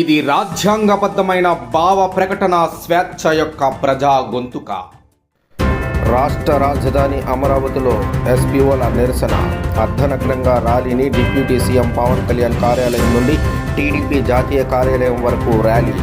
ఇది రాజ్యాంగబద్ధమైన భావ ప్రకటన స్వేచ్ఛ యొక్క ప్రజా గొంతుక. రాష్ట్ర రాజధాని అమరావతిలో ఎస్పీఓల నిరసన. అర్ధనగ్నంగా ర్యాలీని డిప్యూటీ సీఎం పవన్ కళ్యాణ్ కార్యాలయం నుండి టీడీపీ జాతీయ కార్యాలయం వరకు ర్యాలీ.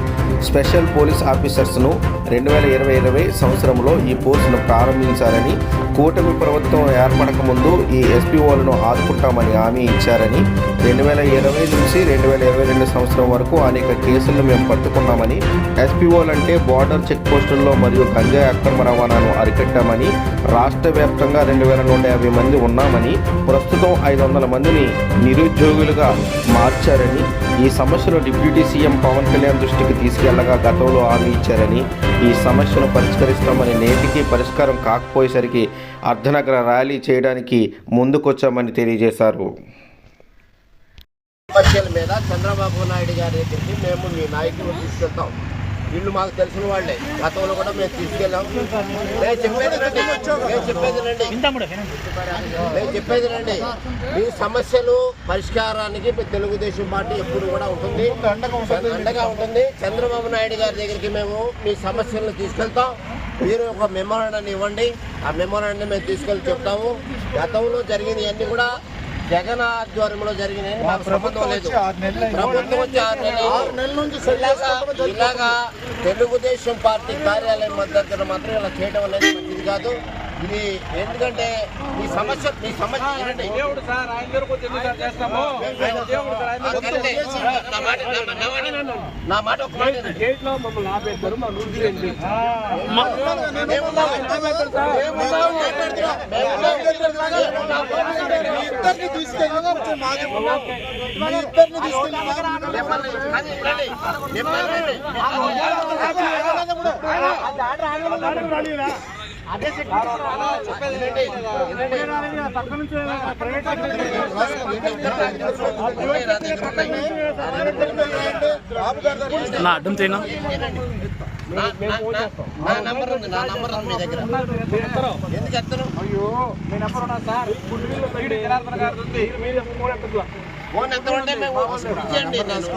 స్పెషల్ పోలీస్ ఆఫీసర్స్ను రెండు వేల ఇరవై ఇరవై సంవత్సరంలో ఈ పోస్టును ప్రారంభించారని కూటమి ప్రభుత్వం ఏర్పడక ముందు ఈ ఎస్పీఓలను ఆదుకుంటామని హామీ ఇచ్చారని రెండు వేల ఇరవై నుంచి రెండు వేల ఇరవై రెండు సంవత్సరం వరకు అనేక కేసులను మేము పట్టుకున్నామని ఎస్పీఓలంటే బార్డర్ చెక్ పోస్టుల్లో మరియు గంజాయి అక్రమ రవాణాను అరికట్టామని రాష్ట్ర వ్యాప్తంగా రెండు వేల నూట యాభై మంది ఉన్నామని ప్రస్తుతం ఐదు వందల మందిని నిరుద్యోగులుగా మార్చారని ఈ సమస్యను డిప్యూటీ సీఎం పవన్ కళ్యాణ్ దృష్టికి తీసుకెళ్ళగా గతంలో హామీ ఇచ్చారని ఈ సమస్యను పరిష్కరిస్తామని నేటికి పరిష్కారం కాకపోయేసరికి అర్ధనగర ర్యాలీ చేయడానికి ముందుకొచ్చామని తెలియజేశారు. సమస్యల మీద చంద్రబాబు నాయుడు గారి దగ్గరికి మేము మీ నాయకులు తీసుకెళ్తాం. వీళ్ళు మాకు తెలిసిన వాళ్ళే. గతంలో కూడా మేము తీసుకెళ్ళాం. నేను చెప్పేది రండి. నేను చెప్పేది రండి. నేను చెప్పేది రండి. మీ సమస్యలు పరిష్కారానికి మీ తెలుగుదేశం పార్టీ ఎప్పుడు కూడా ఉంటుంది. అండగా ఉంటుంది. చంద్రబాబు నాయుడు గారి దగ్గరికి మేము మీ సమస్యలను తీసుకెళ్తాం. మీరు ఒక మెమోరాండాన్ని ఇవ్వండి. ఆ మెమోరాండాన్ని మేము తీసుకెళ్ళి చెప్తాము. గతంలో జరిగినవన్నీ కూడా జగన్ ఆధ్వర్యంలో జరిగినాయి మాకు సంబంధం లేదు. ప్రభుత్వం వచ్చి ఆరు నెలలు ఇలాగా ఇలాగా తెలుగుదేశం పార్టీ కార్యాలయం మద్దతు మాత్రం ఇలా చేయడం అనేది మంచిది కాదు. ఇది ఎందుకంటే మీ సమస్య మీ సమస్య దేవుడు సార్ ఆయన సార్ చేస్తాము. నా మాట నా- నా మాట నా మాట ఒక మాట. గేట్లో మమ్మల్ని ఆపేస్తారు మా నూరు. ఇద్దరిని తీసుకెళ్ళి మాది ఇద్దరిని తీసుకెళ్ళి నా అడ్డం చేయనా నా- నంబర్ ఉంది నా నంబర్ ఉంది మీ దగ్గర. ఎందుకు ఎత్తను అయ్యో నేను ఎప్పుడు ఉన్నా సార్? ఫోన్ ఎత్తమంటే మేము ఇచ్చేయండి నన్ను.